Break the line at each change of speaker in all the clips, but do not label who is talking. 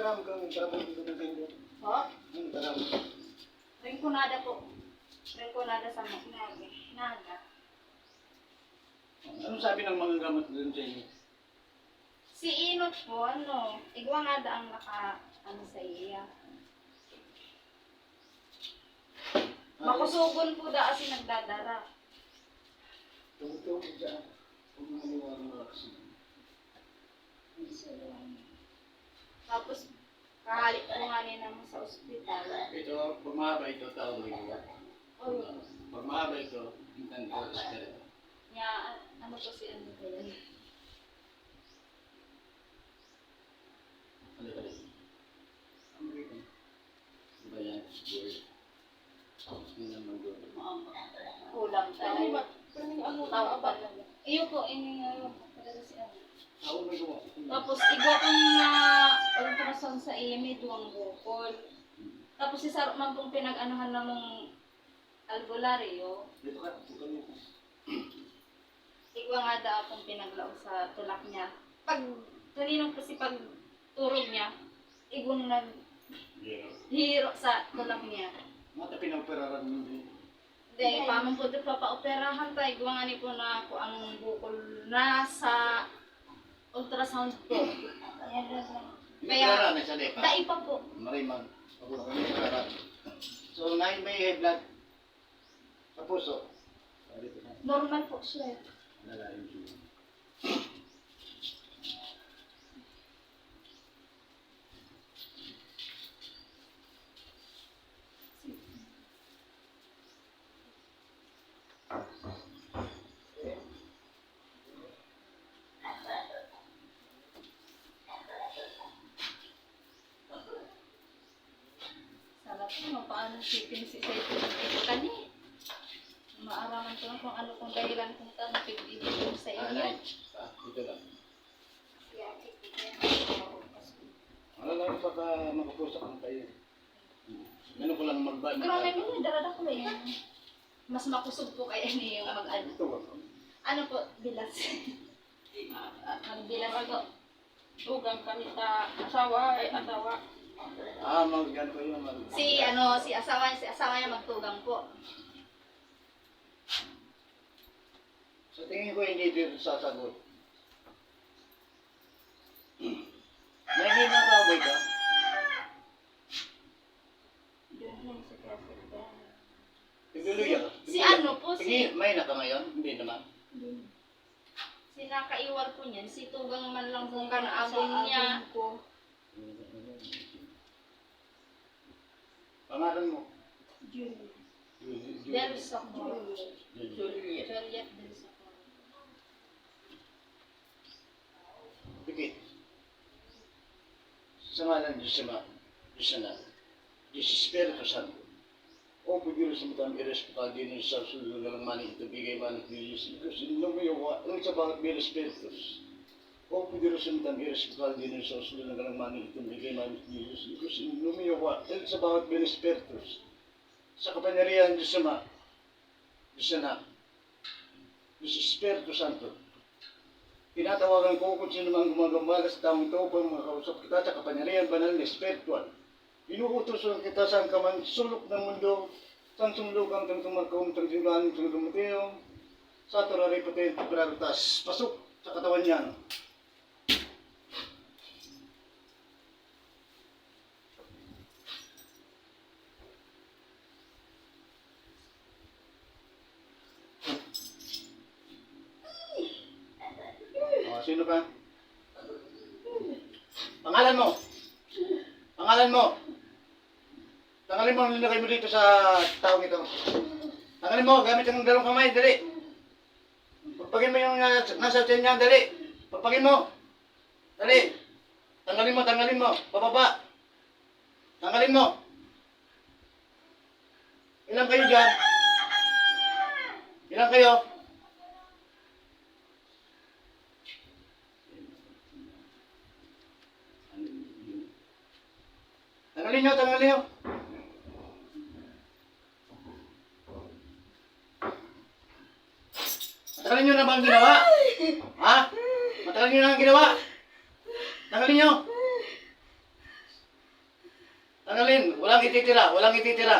taram kang trabaho dito ng tendo.
Po?
Ang taram.
Rinconada po. Rinconada sa Naga. Naga.
Ano sabi ng mga gamot doon sa inyo?
Si Inot po, ano, igwangada ang naka, ano sa iya. Makusugon po da kasi nagdadara.
Tungtong dyan. Mo maniwala mo kasi.
Tapos, kahalik po nga nila mo sa ospital.
Ito, pag mahaba ito, tawag mo ito.
Oh,
Pag mahaba ito, hintan ko sa espiritu.
niya, ano po si ano ba yan?
Ano ba rin? American. Ano ba yan? Word. Hindi naman doon.
Kulang talaga. Tawag pa talaga. Iyo po, ini nga yun. Talaga si ano.
Ako may gawa.
Tapos, igwa kong na may duwang bukol. Tapos, si Sarok man pong pinag-anuhan na mong albularyo,
Dito ka, dito mo.
igwa nga daw akong pinaglaw sa tulak niya. Pag, kanino kasi pag turog niya, igwang
Yeah.
naghihiro sa tulak niya.
Mata pinaperaran mo din.
Hindi, pamang po ito papaoperahan tayo. Igwa nga ni po na ako ang bukol na sa ultrasound po.
Pinaperaran na sa depa.
Dai pa po.
Marimang. Ako na kami pinaperaran. So, nine may high blood. Sa puso.
Normal po siya.
Lalayo siya.
Sarap mo, paano sipin si ng ito kani? Maaraman ko lang kung ano kung dahilan kung tayo napigbibig ko sa
Ah,
inyo.
Ah, dito lang. Ano lang baka makapusak ang kayo. Ano ko lang magba.
Grabe mo darada ko lang. Mas makusog po kaya niyo yung mag-ano.
Ito ba?
Ano po, bilas. Ang bilas ko.
Tugang kami sa asawa, ay asawa.
Ah, mag-ano kayo. Mag
Si ano, si asawa, si asawa niya magtugang po.
Sa tingin ko hindi dito sasagot. May hindi na ka? Tiguluya ka?
Si ano po, si
may na ka ngayon? Hindi naman.
si nakaiwal po niyan, si tugang man lang po kanaagong niya.
ko.
Pangalan mo?
Julie.
Del Socorro.
Juliet.
Juliet Del Socorro.
Pikit. Sa ngalan Diyos Ama, Diyos Anak, Diyos Espiritu Santo, o pagkiro sa matang irespekal din sa sulo ng mani ito bigay man ng Diyos Diyos inumiyawa ang sa bawat bir Espiritus o matang irespekal din sa sulo ng mani ito bigay man ng Diyos Diyos inumiyawa ang sa bawat bir Espiritus sa kapangyarihan Diyos Ama Diyos Anak Diyos Espiritu Santo Tinatawagan ko kung sino mang gumagambala sa taong ito upang makausap kita sa kapangyarihan banal na spiritual. Inuutos kita sa kaman sulok ng mundo, sang sumlugang tang tumarkom, tang sinulan, tang dumateo, sa turari pati pagkaratas. Pasok sa katawan niyan. Sino ka? Pangalan mo? Pangalan mo? Tanggalin mo ang linagay mo dito sa taong ito. Tanggalin mo, gamit ang dalawang kamay, dali. Pagpagin mo yung nasa, nasa tiyan niya, dali. Pagpagin mo. Dali. Tanggalin mo, tanggalin mo. Pababa. Tanggalin mo. Ilan kayo dyan? Ilan kayo? Nyo, tanggalin nyo. Matagalin nyo na ba ang ginawa? Ha? Matagalin nyo na ang ginawa? Tanggalin nyo. Tanggalin. Walang ititira. Walang ititira.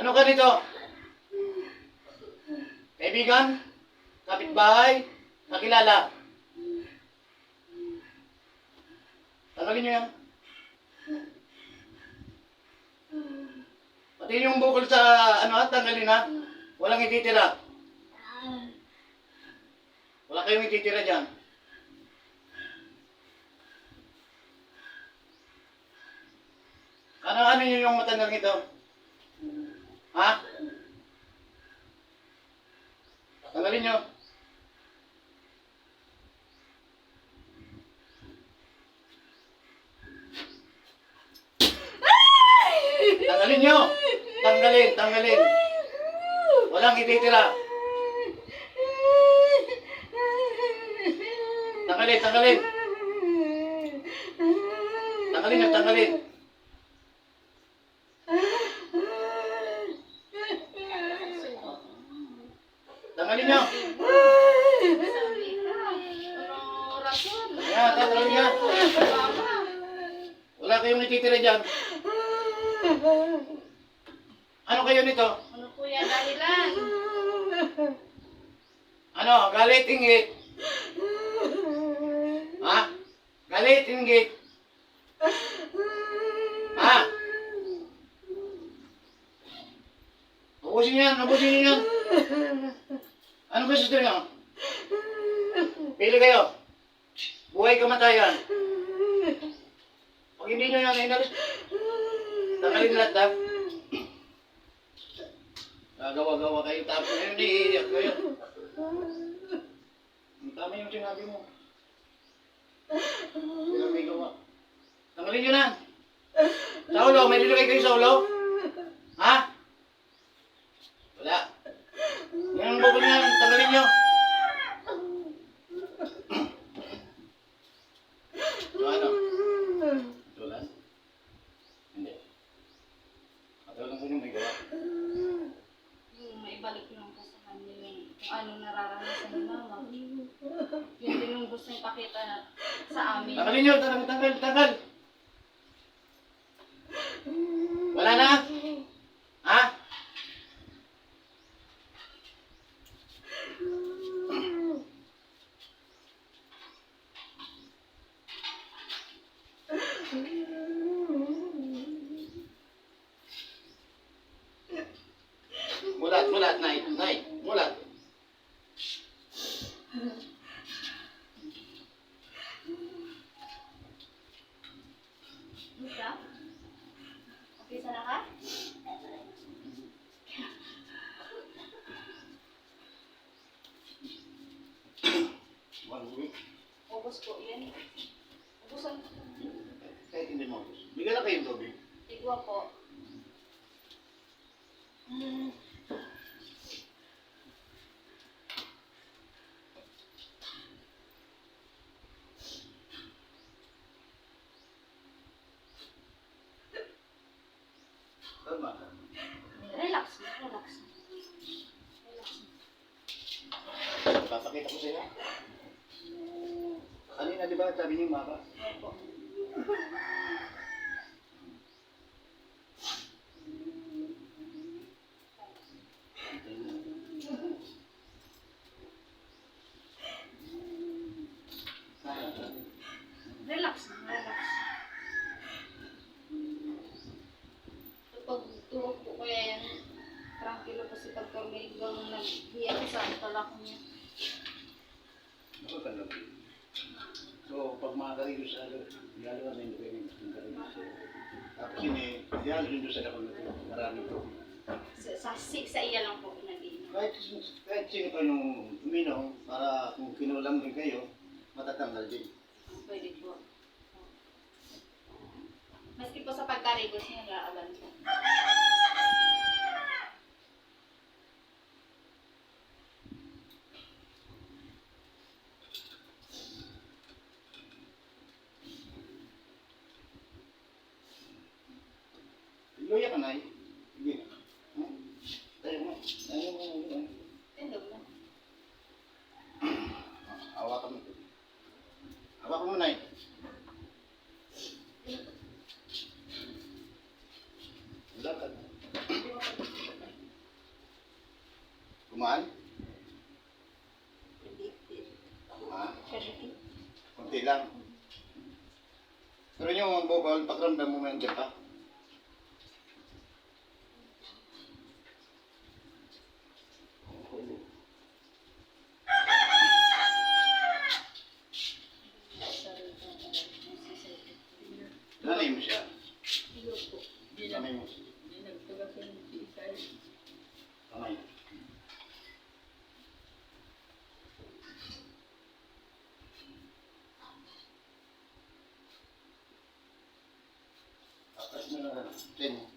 Ano ka nito? Kaibigan? Kapitbahay? Kakilala? Tanggalin nyo yan. Pati yung bukol sa ano ha, tanggalin ha. Walang ititira. Wala kayong ititira dyan. Ano ano yun yung matandang ito? Ha? Tanggalin nyo. Tanggalin nyo. Tanggalin, tanggalin. Walang ititira. Tanggalin, tanggalin. Tanggalin nyo, tanggalin. Tanggalin nyo.
Sabi ka. Ano rason?
Yan, tanggalin nyo. Wala kayong ititira dyan. Ano kayo nito?
Ano po yan dahilan?
Ano? Galit, inggit. Ha? Galit, inggit. Ha? Ubusin niyo yan, ubusin niyo yan. Ano gusto niyo? Pili kayo. Buhay kamatayan. Pag hindi niyo yan inalis, tanggalin lahat ha. Gagawa-gawa kayo tapos ngayon iiyak kayo. Ang tama yung sinabi mo. Na may gawa. Tanggalin nyo na. Sa ulo, may nilagay kayo sa ulo? Ha? Wala. Yan ang bukol niyan, tanggalin nyo. So ano? Tulan? Hindi. Katulan ko yung may gawa.
Yung maibalik lang po sa kanya yung kung ano nararanasan ni mama. Yun din yung sa amin.
Tanggalin nyo, tanggal, tanggal, tanggal. Wala na?
Ubus po yun. Ubusan.
Kahit hindi mo. Bigyan na kayong tubig.
Tigwa po. Mm.
Tama.
Relax, relax. Relax.
Papakita ko sa iyo. Kanina di ba sabi niyo mama?
Opo. Relax, relax. Kapag tulog po kaya yan, tranquilo po si pagka may gang naghiyak sa talak niya.
Ako talaga. Sa ano, lalo na hindi kayo ng sa Tapos ini, yan rin doon sa dakong natin. Marami po.
Sa, sa, sa iya lang po pinag-inom.
Kahit, kahit sino pa yung uminom, para kung kinulam din kayo, matatanggal din.
Pwede po. Maski po sa pagkarigos niya, laaban po.
Luya ka na eh. Sige na. Hmm? Tayo mo. Tayo mo. Tayo mo.
Tindog na.
Hawakan mo ito. Hawakan mo na eh. Lang. Pero yung bukol, pakiramdam mo nandiyan pa. Nanay mo siya.
Hindi na,
Kamay mo.
hindi
Atas mo na lang. Ten.